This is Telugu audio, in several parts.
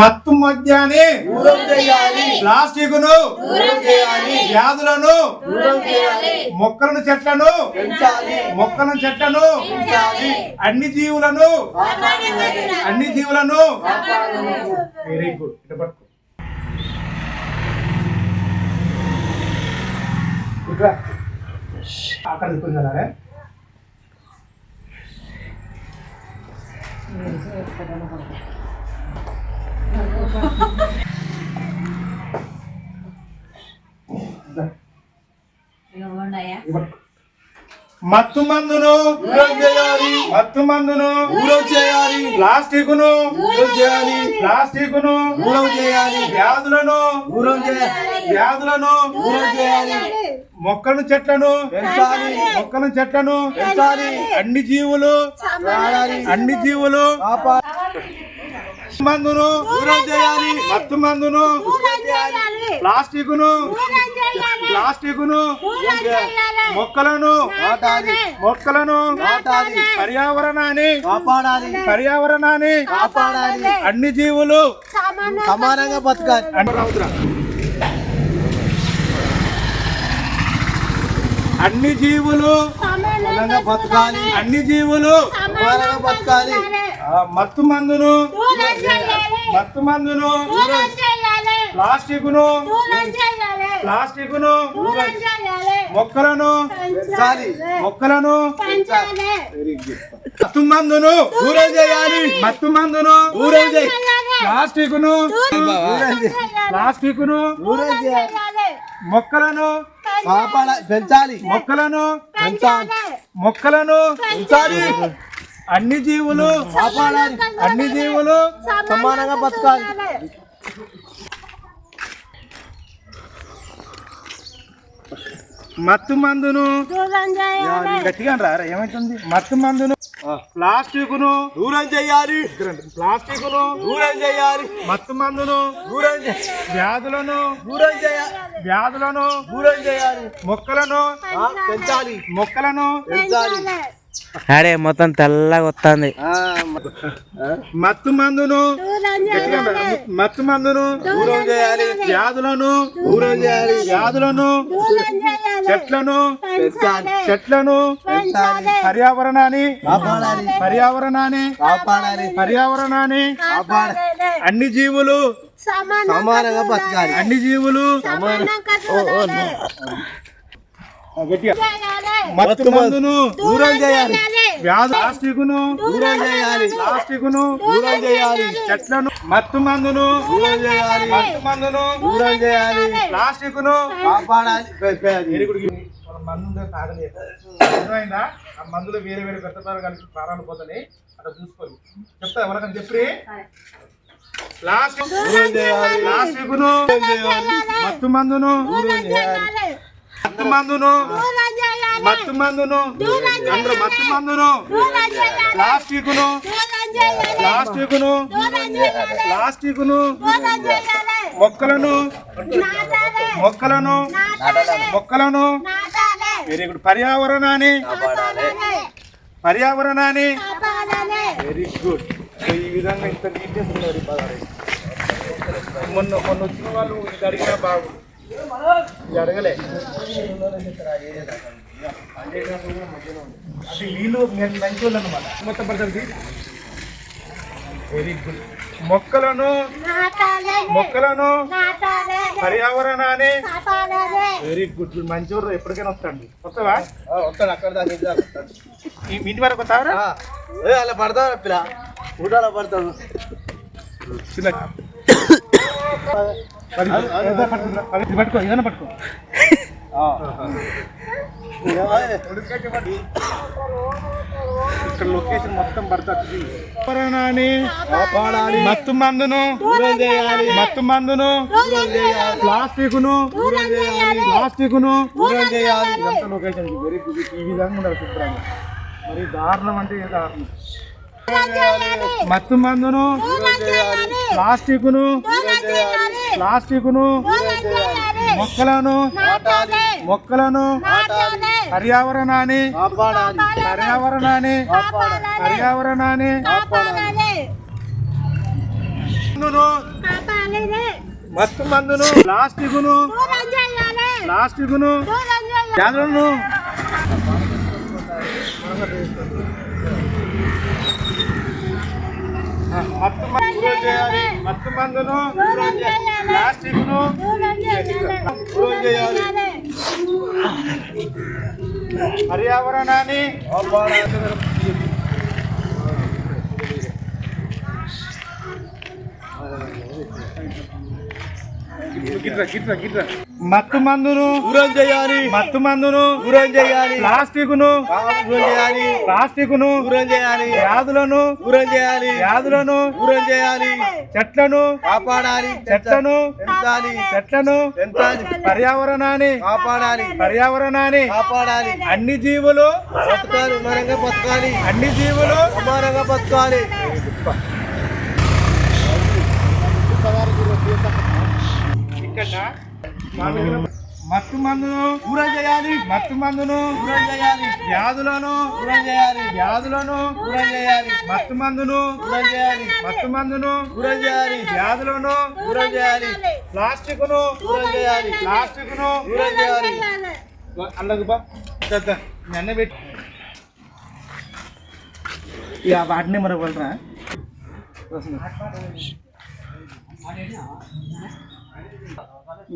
మత్తు మద్యాన్ని దూరం చేయాలి. ప్లాస్టిక్ను దూరం చేయాలి. వ్యాధులను దూరం చేయాలి. మొక్కలను చెట్లను పెంచాలి. మొక్కలను చెట్లను పెంచాలి. అన్ని జీవులను అన్ని జీవులను వెరీ గుడ్ ఇటు పట్టుకో. ఇట్రా. అక్కడ తీసుకుంటారా మత్తు మందును చేయాలి మత్తు మందును చేయాలి ప్లాస్టిక్ను చేయాలి ప్లాస్టిక్ను చేయాలి వ్యాధులను దూరం చేయాలి వ్యాధులను దూరం చేయాలి మొక్కలను చెట్లను పెంచాలి. మొక్కలను చెట్లను పెంచాలి. అన్ని జీవులు అన్ని జీవులు మందును దూరం చేయాలి మత్తు మందును ప్లాస్టిక్ను ప్లాస్టిక్ను మొక్కలను మొక్కలను పర్యావరణాన్ని కాపాడాలి. పర్యావరణాన్ని కాపాడాలి. అన్ని జీవులు సమానంగా బతకాలి. అన్ని జీవులు సమానంగా బతకాలి. అన్ని జీవులు సమానంగా బతకాలి. మత్తు మందును మత్తు మందును ప్లాస్టిక్ను ప్లాస్టిక్ను మొక్కలను పెంచాలి. మొక్కలను మత్తు మందును చేయాలి మత్తు మందును దూరం చేయి ప్లాస్టిక్ను ప్లాస్టిక్ను దూరం చేయాలి మొక్కలను పెంచాలి. మొక్కలను పెంచాలి. మొక్కలను పెంచాలి. అన్ని జీవులు అన్ని జీవులు సమానంగా బతకాలి. మత్తు మందును. గట్టిగా రా ఏమైతుంది? మత్తు మందును. ప్లాస్టిక్ను దూరం చేయాలి ప్లాస్టిక్ను దూరం చేయాలి మత్తు మందును. దూరం వ్యాధులను. దూరం చేయాలి వ్యాధులను. దూరం చేయాలి మొక్కలను. పెంచాలి. మొక్కలను. పెంచాలి. అడే మొత్తం తెల్లగా వస్తుంది. ఆ, మత్తు మందును. మత్తు మందును దూరం చేయాలి వ్యాధులను దూరం చేయాలి వ్యాధులను చెట్లను పెంచాలి చెట్లను పెంచాలి పర్యావరణాన్ని కాపాడాలి పర్యావరణాన్ని కాపాడాలి పర్యావరణాన్ని కాపాడ అన్ని జీవులు సమానంగా బతకాలి. అన్ని జీవులు మత్తు మందును దూరం చేయాలి. వ్యాధు ప్లాస్టిక్ను దూరం చేయాలి. ప్లాస్టిక్ను దూరం చేయాలి. చెట్లను మత్తు మందును దూరం చేయాలి. మత్తు మందును దూరం చేయాలి. ప్లాస్టిక్ను కాపాడాలి. పెంచాలి ఎరుగుడికి మన మందు తాగలేదు. అర్థమైందా? ఆ మందులో వేరే వేరే పెద్ద పేరు కలిపి ప్రాణాలు పోతాయి అట్లా చూసుకోవాలి చెప్తా ఎవరికైనా చెప్పి ప్లాస్టిక్ దూరం చేయాలి. ప్లాస్టిక్ను మత్తు మందును దూరం చేయాలి. మత్తు మందును మత్తు మందును అందరూ మత్తు మందును ప్లాస్టిక్ను. ప్లాస్టిక్ను. ప్లాస్టిక్ను. మొక్కలను. మొక్కలను. మొక్కలను. వెరీ గుడ్ పర్యావరణాన్ని. పర్యావరణాన్ని. వెరీ గుడ్ ఈ విధంగా ఇంత నీట్నెస్ ఉన్నారు మొన్న మొన్న వచ్చిన వాళ్ళు ఇది అడిగినా బాగు వీళ్ళు మంచి వాళ్ళు అనమాట మొత్తం పడుతుంది వెరీ గుడ్ మొక్కలను మొక్కలను పర్యావరణాన్ని. వెరీ గుడ్ మంచి వాళ్ళు ఎప్పటికైనా వస్తాండి వస్తావా? వస్తాడు అక్కడ దాకా ఇంటి దాకా వస్తాడు. ఈ మీ ఇంటి వరకు వస్తావరా? అలా పడతావు పిల్ల? ఊటాలో పడతావు చిన్న పట్టుకో. ఏదైనా పట్టుకో. ఇక్కడ లొకేషన్ మొత్తం పడుతుంది మందును. మత్తు మందును. ప్లాస్టిక్ను. దూరం చేయాలి. ఇదంతా లొకేషన్ వెరీ గుడ్ ఈ విధంగా ఉండాలి శుభ్రంగా. మరి దారుణం అంటే ఏ దారుణం? మత్తు మందును ప్లాస్టిక్ను ప్లాస్టిక్ను మొక్కలను మొక్కలను పర్యావరణాన్ని పర్యావరణాన్ని పర్యావరణాన్ని మందును మత్తు మందును ప్లాస్టిక్ను ప్లాస్టిక్ను వ్యాధులను ఆ, మత్తు మందు చేయాలి. మత్తు మందును ప్లాస్టిక్ను దూరం చేయాలి. పర్యావరణాన్ని గిట్రా గిట్రా గిట్రా. మత్తు మందును. దూరం చేయాలి. మత్తు మందును. దూరం చేయాలి. ప్లాస్టిక్ను. దూరం చేయాలి. ప్లాస్టిక్ను. దూరం చేయాలి. వ్యాధులను. దూరం చేయాలి. వ్యాధులను. దూరం చేయాలి. చెట్లను. కాపాడాలి. చెట్లను. పెంచాలి. చెట్లను. పెంచాలి. పర్యావరణాన్ని. కాపాడాలి. పర్యావరణాన్ని. కాపాడాలి. అన్ని జీవులు. బతకాలి. మనంగా బతకాలి. అన్ని జీవులు. సమానంగా బతకాలి. ఇక్కడ మత్తు మందును దూరం చేయాలి మత్తు మందును దూరం చేయాలి. వ్యాధులను దూరం చేయాలి వ్యాధులను దూరం చేయాలి. మత్తు మందును దూరం చేయాలి మత్తు మందును దూరం చేయాలి. వ్యాధులను దూరం చేయాలి. ప్లాస్టిక్ను దూరం చేయాలి. ప్లాస్టిక్ను దూరం చేయాలి. అల్లగు బా దద్ద నన్ను పెట్టి. ఇక వాటిని మరొకరా వాళ్ళరా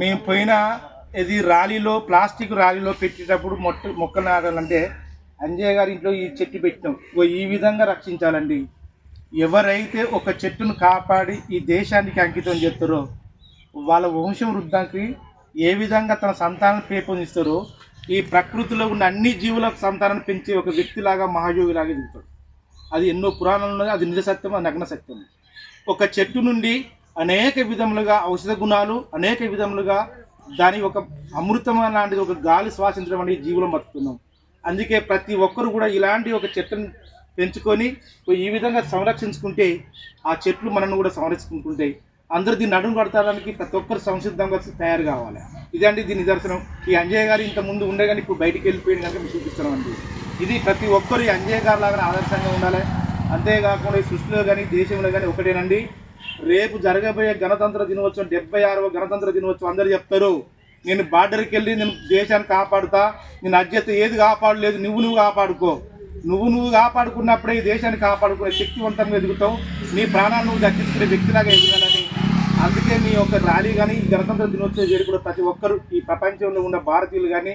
మేము పోయిన ఇది ర్యాలీలో ప్లాస్టిక్ ర్యాలీలో పెట్టేటప్పుడు మొట్ట మొక్కలు నాటాలంటే అంజయ్య గారి ఇంట్లో ఈ చెట్టు పెట్టినాం. ఈ విధంగా రక్షించాలండి. ఎవరైతే ఒక చెట్టును కాపాడి ఈ దేశానికి అంకితం చేస్తారో వాళ్ళ వంశం వృద్ధానికి ఏ విధంగా తన సంతానం పెంపొందిస్తారో ఈ ప్రకృతిలో ఉన్న అన్ని జీవులకు సంతానం పెంచే ఒక వ్యక్తిలాగా మహాయోగిలాగా దిగుతాడు అది ఎన్నో పురాణాలు ఉన్నది అది నిజ సత్యం అది నగ్న సత్యం. ఒక చెట్టు నుండి అనేక విధములుగా ఔషధ గుణాలు అనేక విధములుగా దాని ఒక అమృతం లాంటిది ఒక గాలి శ్వాసించడం అనేది జీవులం బతుకుతున్నాం. అందుకే ప్రతి ఒక్కరు కూడా ఇలాంటి ఒక చెట్టును పెంచుకొని ఈ విధంగా సంరక్షించుకుంటే ఆ చెట్లు మనల్ని కూడా సంరక్షించుకుంటాయి అందరూ దీన్ని నడుము కడతాడానికి ప్రతి ఒక్కరు సంసిద్ధంగా తయారు కావాలి. ఇదండి దీని నిదర్శనం. ఈ అంజయ్య గారు ఇంత ముందు ఉండే కానీ ఇప్పుడు బయటికి వెళ్ళిపోయింది కనుక మీకు చూపిస్తున్నామండి ఇది ప్రతి ఒక్కరు ఈ అంజయ్య గారు లాగా ఆదర్శంగా ఉండాలి. అంతేకాకుండా సృష్టిలో కానీ దేశంలో కానీ ఒకటేనండి. రేపు జరగబోయే గణతంత్ర దినోత్సవం డెబ్బై ఆరవ గణతంత్ర దినోత్సవం అందరూ చెప్తారు. నేను బార్డర్కి వెళ్ళి నేను దేశాన్ని కాపాడుతా నేను అధ్యత ఏది కాపాడలేదు నువ్వు నువ్వు కాపాడుకో. నువ్వు నువ్వు కాపాడుకున్నప్పుడే ఈ దేశాన్ని కాపాడుకునే శక్తివంతంగా ఎదుగుతావు. నీ ప్రాణాన్ని నువ్వు దక్కించుకునే వ్యక్తిలాగా ఎదగాలని. అందుకే మీ యొక్క ర్యాలీ కానీ ఈ గణతంత్ర దినోత్సవం వేడుక కూడా ప్రతి ఒక్కరు ఈ ప్రపంచంలో ఉన్న భారతీయులు కానీ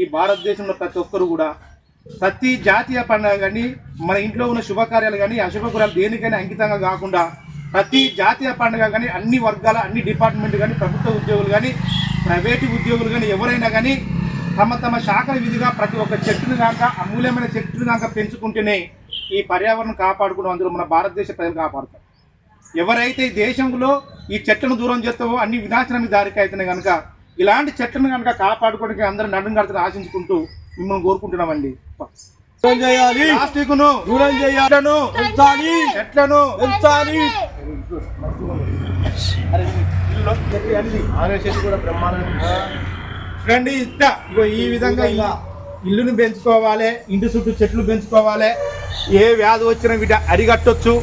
ఈ భారతదేశంలో ప్రతి ఒక్కరు కూడా. ప్రతి జాతీయ పండుగ కానీ మన ఇంట్లో ఉన్న శుభకార్యాలు కానీ అశుభకార్యాలు దేనికైనా అంకితంగా కాకుండా ప్రతి జాతీయ పండుగ కానీ అన్ని వర్గాల అన్ని డిపార్ట్మెంట్ కానీ ప్రభుత్వ ఉద్యోగులు కానీ ప్రైవేటు ఉద్యోగులు కానీ ఎవరైనా కానీ తమ తమ శాఖల విధిగా ప్రతి ఒక్క చెట్టును కాక అమూల్యమైన చెట్టును కాక పెంచుకుంటేనే ఈ పర్యావరణం కాపాడుకున్న అందులో మన భారతదేశ ప్రజలు కాపాడుతారు. ఎవరైతే ఈ దేశంలో ఈ చెట్లను దూరం చేస్తావో అన్ని వినాశనానికి దారికి అవుతున్నాయి కనుక ఇలాంటి చెట్లను కనుక కాపాడుకోవడానికి అందరూ నడుం కడతలు ఆశించుకుంటూ మిమ్మల్ని కోరుకుంటున్నామండి. చేయాలి. దూరం పెంచాలి చెట్లను పెంచాలి ఇగో ఈ విధంగా ఇల్లు ఇల్లును పెంచుకోవాలి ఇంటి చుట్టూ చెట్లు పెంచుకోవాలి. ఏ వ్యాధి వచ్చినా వీట అరిగట్టొచ్చు.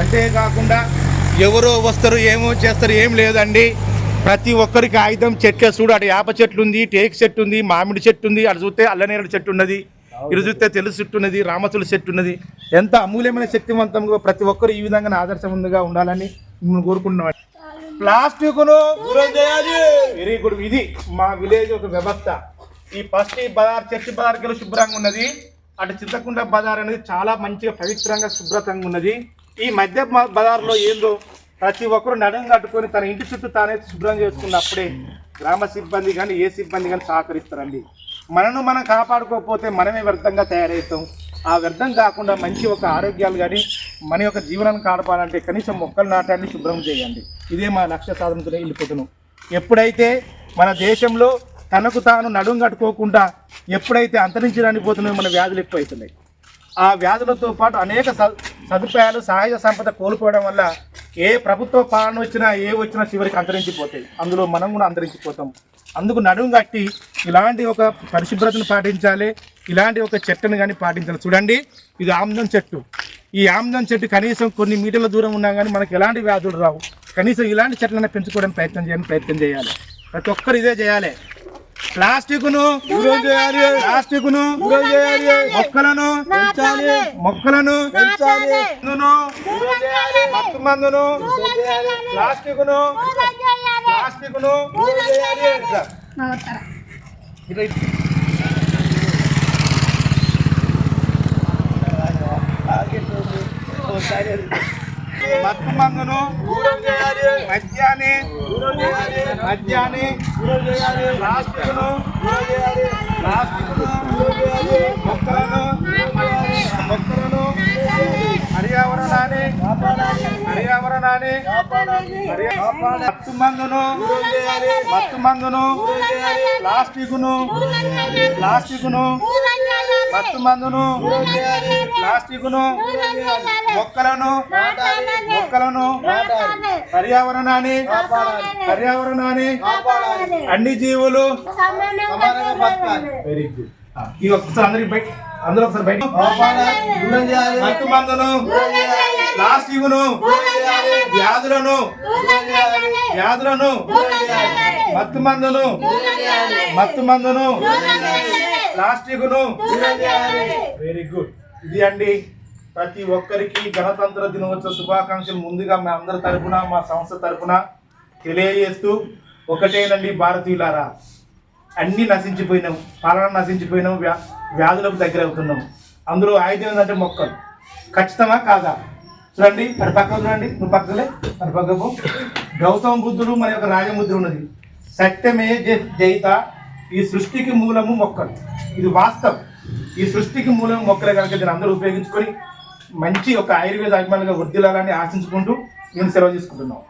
అంతేకాకుండా ఎవరో వస్తారు ఏమో చేస్తారు ఏం లేదండి. ప్రతి ఒక్కరికి ఆయుధం చెట్లే చూడు. అటు యాప చెట్లు ఉంది టేక్ చెట్టు ఉంది మామిడి చెట్టు ఉంది. అటు చూస్తే అల్లనేరుడు చెట్టు ఉన్నది. ఇరు చూస్తే తెలుసు చెట్టు ఉన్నది రామతుల చెట్టు ఉన్నది. ఎంత అమూల్యమైన శక్తివంతంగా ప్రతి ఒక్కరు ఈ విధంగా ఆదర్శవంతంగా ఉండాలని మిమ్మల్ని కోరుకుంటున్నాం ప్లాస్టిక్ను దూరం వెరీ గుడ్ ఇది మా విలేజ్ ఒక వ్యవస్థ. ఈ ఫస్ట్ ఈ బజార్ చర్చి బజార్కి శుభ్రంగా ఉన్నది. అటు చింతకుండ బజార్ అనేది చాలా మంచిగా పవిత్రంగా శుభ్రతంగా ఉన్నది. ఈ మధ్య బజార్లో ఏందో ప్రతి ఒక్కరు నడుము కట్టుకొని తన ఇంటి చుట్టూ తానే శుభ్రం చేసుకున్నప్పుడే గ్రామ సిబ్బంది కానీ ఏ సిబ్బంది కానీ సహకరిస్తారండి. మనను మనం కాపాడుకోకపోతే మనమే వ్యర్థంగా తయారవుతాం. ఆ వ్యర్థం కాకుండా మంచి ఒక ఆరోగ్యాలు కానీ మన యొక్క జీవనాన్ని కాపాడాలంటే కనీసం మొక్కలు నాటాన్ని శుభ్రం చేయండి. ఇదే మా లక్ష్య సాధనతోనే వెళ్ళిపోతున్నాం ఎప్పుడైతే మన దేశంలో తనకు తాను నడుం కట్టుకోకుండా ఎప్పుడైతే అంతరించడానికి పోతున్నాయో మన వ్యాధులు ఎక్కువైతున్నాయి. ఆ వ్యాధులతో పాటు అనేక సదుపాయాలు సహజ సంపద కోల్పోవడం వల్ల ఏ ప్రభుత్వ పాలన వచ్చినా ఏ వచ్చినా చివరికి అంతరించిపోతాయి. అందులో మనం కూడా అంతరించిపోతాం. అందుకు నడుము కట్టి ఇలాంటి ఒక పరిశుభ్రతను పాటించాలి ఇలాంటి ఒక చెట్టును కానీ పాటించాలి. చూడండి ఇది ఆమ్దం చెట్టు. ఈ ఆమ్దం చెట్టు కనీసం కొన్ని మీటర్ల దూరం ఉన్నా కానీ మనకి ఎలాంటి వ్యాధులు రావు. కనీసం ఇలాంటి చెట్లను పెంచుకోవడానికి ప్రయత్నం చేయాలని ప్రయత్నం చేయాలి. ప్రతి ఒక్కరు ఇదే చేయాలి. ప్లాస్టిక్ను ప్లాస్టిక్ను మొక్కలను పెంచాలి మొక్కలను మందును ప్లాస్టిక్ను ఇట్లా. మత్తు మందును మద్యాన్ని మద్యాన్ని ప్లాస్టిక్ను ప్లాస్టిక్ను మొక్కలను పర్యావరణాన్ని పర్యా- మత్తు మందును మత్తు మందును ప్లాస్టిక్ను ప్లాస్టిక్ను మత్తు మందును ప్లాస్టిక్ను మొక్కలను మొక్కలను పర్యావరణాన్ని పర్యావరణాన్ని అన్ని జీవులు వెరీ గుడ్ ఈ ఒకసారి అందరికి బయట అందరూ ఒకసారి బయట మత్తు మందును ప్లాస్టిక్ను వ్యాధులను. వ్యాధులను. మత్తు మందును. మత్తు మందును. ప్లాస్టిక్ను వెరీ గుడ్. ఇది అండి ప్రతి ఒక్కరికి గణతంత్ర దినోత్సవ శుభాకాంక్షలు ముందుగా మా అందరి తరపున మా సంస్థ తరపున తెలియజేస్తూ ఒకటేనండి భారతీయులారా. అన్నీ నశించిపోయినాం. పాలన నశించిపోయినాం. వ్యాధులకు దగ్గర అవుతున్నాం. అందులో ఆయుధం ఏంటంటే మొక్కలు. ఖచ్చితమా కాదా? చూడండి మరి పక్కకు చూడండి నువ్వు పక్కలే మరి పక్కకు గౌతమ బుద్ధుడు మరి ఒక రాజముద్ర ఉన్నది. సత్యమే జయిత. ఈ సృష్టికి మూలము మొక్కలు. ఇది వాస్తవం. ఈ సృష్టికి మూలం మొక్కలే కనుక దీన్ని అందరూ ఉపయోగించుకొని మంచి ఒక ఆయుర్వేద అభిమానులుగా వృద్ధిలాలని ఆశించుకుంటూ నేను సెలవు తీసుకుంటున్నాం.